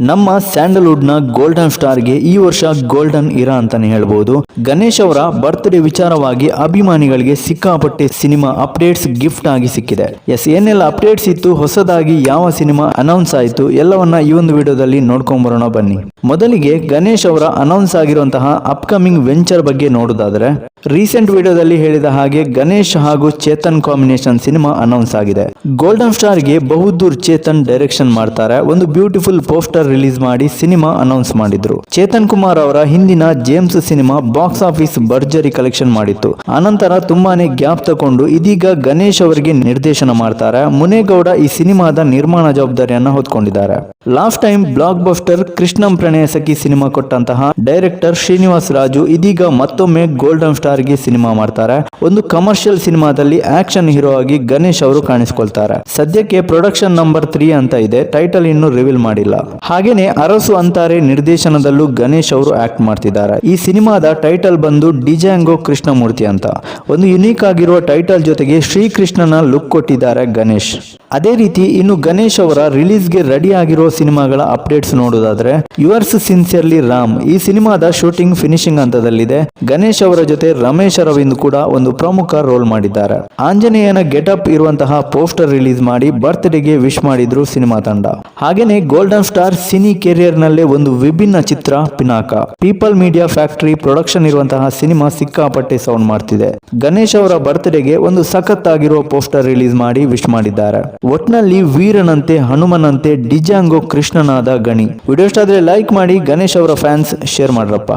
ನಮ್ಮ ಸ್ಯಾಂಡಲ್ವುಡ್ನ ಗೋಲ್ಡನ್ ಸ್ಟಾರ್ಗೆ ಈ ವರ್ಷ ಗೋಲ್ಡನ್ ಇರಾ ಅಂತಾನೆ ಹೇಳ್ಬೋದು. ಗಣೇಶ್ ಅವರ ಬರ್ತ್ಡೇ ವಿಚಾರವಾಗಿ ಅಭಿಮಾನಿಗಳಿಗೆ ಸಿಕ್ಕಾಪಟ್ಟೆ ಸಿನಿಮಾ ಅಪ್ಡೇಟ್ಸ್ ಗಿಫ್ಟ್ ಆಗಿ ಸಿಕ್ಕಿದೆ. ಎಸ್, ಏನೆಲ್ಲ ಅಪ್ಡೇಟ್ಸ್ ಇತ್ತು? ಹೊಸದಾಗಿ ಯಾವ ಸಿನಿಮಾ ಅನೌನ್ಸ್ ಆಯಿತು? ಎಲ್ಲವನ್ನ ಈ ಒಂದು ವಿಡಿಯೋದಲ್ಲಿ ನೋಡ್ಕೊಂಡ್ ಬರೋಣ ಬನ್ನಿ. ಮೊದಲಿಗೆ ಗಣೇಶ್ ಅವರ ಅನೌನ್ಸ್ ಆಗಿರುವಂತಹ ಅಪ್ಕಮಿಂಗ್ ವೆಂಚರ್ ಬಗ್ಗೆ ನೋಡೋದಾದ್ರೆ ರೀಸೆಂಟ್ ವಿಡಿಯೋದಲ್ಲಿ ಹೇಳಿದ ಹಾಗೆ ಗಣೇಶ್ ಹಾಗೂ ಚೇತನ್ ಕಾಂಬಿನೇಷನ್ ಸಿನಿಮಾ ಅನೌನ್ಸ್ ಆಗಿದೆ. ಗೋಲ್ಡನ್ ಸ್ಟಾರ್ಗೆ ಬಹುದೂರ್ ಚೇತನ್ ಡೈರೆಕ್ಷನ್ ಮಾಡ್ತಾರೆ. ಒಂದು ಬ್ಯೂಟಿಫುಲ್ ಪೋಸ್ಟರ್ ರಿಲೀಸ್ ಮಾಡಿ ಸಿನಿಮಾ ಅನೌನ್ಸ್ ಮಾಡಿದ್ರು. ಚೇತನ್ ಕುಮಾರ್ ಅವರ ಹಿಂದಿನ ಜೇಮ್ಸ್ ಸಿನಿಮಾ ಬಾಕ್ಸ್ ಆಫೀಸ್ ಭರ್ಜರಿ ಕಲೆಕ್ಷನ್ ಮಾಡಿತ್ತು. ಅನಂತರ ತುಂಬಾನೇ ಗ್ಯಾಪ್ ತಗೊಂಡು ಇದೀಗ ಗಣೇಶ್ ಅವರಿಗೆ ನಿರ್ದೇಶನ ಮಾಡ್ತಾರೆ. ಮುನೇಗೌಡ ಈ ಸಿನಿಮಾದ ನಿರ್ಮಾಣ ಜವಾಬ್ದಾರಿಯನ್ನ ಹೊತ್ಕೊಂಡಿದ್ದಾರೆ. Last time blockbuster Krishnam Pranaya Sakhi cinema ಕೊಟ್ಟಂತಹ ಡೈರೆಕ್ಟರ್ ಶ್ರೀನಿವಾಸ್ ರಾಜು ಇದೀಗ ಮತ್ತೊಮ್ಮೆ ಗೋಲ್ಡನ್ ಸ್ಟಾರ್ಗೆ ಸಿನಿಮಾ ಮಾಡ್ತಾರೆ. ಒಂದು ಕಮರ್ಷಿಯಲ್ ಸಿನಿಮಾದಲ್ಲಿ ಆಕ್ಷನ್ ಹೀರೋ ಆಗಿ ಗಣೇಶ್ ಅವರು ಕಾಣಿಸಿಕೊಳ್ತಾರೆ. ಸದ್ಯಕ್ಕೆ ಪ್ರೊಡಕ್ಷನ್ ನಂಬರ್ ತ್ರೀ ಅಂತ ಇದೆ, ಟೈಟಲ್ ಇನ್ನು ರಿವೀಲ್ ಮಾಡಿಲ್ಲ. ಹಾಗೇನೆ ಅರಸು ಅಂತಾರೆ ನಿರ್ದೇಶನದಲ್ಲೂ ಗಣೇಶ್ ಅವರು ಆಕ್ಟ್ ಮಾಡ್ತಿದ್ದಾರೆ. ಈ ಸಿನಿಮಾದ ಟೈಟಲ್ ಬಂದು ಡಿಜಾಂಗೋ ಕೃಷ್ಣಮೂರ್ತಿ ಅಂತ. ಒಂದು ಯುನೀಕ್ ಆಗಿರುವ ಟೈಟಲ್ ಜೊತೆಗೆ ಶ್ರೀಕೃಷ್ಣನ ಲುಕ್ ಕೊಟ್ಟಿದ್ದಾರೆ ಗಣೇಶ್. ಅದೇ ರೀತಿ ಇನ್ನು ಗಣೇಶ್ ಅವರ ರಿಲೀಸ್ಗೆ ರೆಡಿ ಆಗಿರೋ ಸಿನಿಮಾಗಳ ಅಪ್ಡೇಟ್ಸ್ ನೋಡೋದಾದ್ರೆ ಯುವರ್ಸ್ ಸಿನ್ಸಿಯರ್ಲಿ ರಾಮ್ ಈ ಸಿನಿಮಾದ ಶೂಟಿಂಗ್ ಫಿನಿಶಿಂಗ್ ಹಂತದಲ್ಲಿದೆ. ಗಣೇಶ್ ಅವರ ಜೊತೆ ರಮೇಶ್ ಅರವಿಂದ್ ಕೂಡ ಒಂದು ಪ್ರಮುಖ ರೋಲ್ ಮಾಡಿದ್ದಾರೆ. ಆಂಜನೇಯನ ಗೆಟಪ್ ಇರುವಂತಹ ಪೋಸ್ಟರ್ ರಿಲೀಸ್ ಮಾಡಿ ಬರ್ತ್ಡೇಗೆ ವಿಶ್ ಮಾಡಿದ್ರು ಸಿನಿಮಾ ತಂಡ. ಹಾಗೇನೆ ಗೋಲ್ಡನ್ ಸ್ಟಾರ್ ಸಿನಿ ಕೆರಿಯರ್ ನಲ್ಲೇ ಒಂದು ವಿಭಿನ್ನ ಚಿತ್ರ, Pinaka. People media factory production ಇರುವಂತಹ ಸಿನಿಮಾ ಸಿಕ್ಕಾಪಟ್ಟೆ ಸೌಂಡ್ ಮಾಡ್ತಿದೆ. ಗಣೇಶ್ ಅವರ ಬರ್ತ್ಡೇಗೆ ಒಂದು ಸಖತ್ ಆಗಿರುವ ಪೋಸ್ಟರ್ ರಿಲೀಸ್ ಮಾಡಿ ವಿಶ್ ಮಾಡಿದ್ದಾರೆ. ಒಟ್ನಲ್ಲಿ ವೀರನಂತೆ, ಹನುಮನಂತೆ ಡಿಜಾಂಗೋ ಕೃಷ್ಣನಾದ ಗಣಿ. ವಿಡಿಯೋ ಇಷ್ಟ ಲೈಕ್ ಮಾಡಿ ಗಣೇಶ್ ಅವರ ಫ್ಯಾನ್ಸ್ ಶೇರ್ ಮಾಡ್ರಪ್ಪ.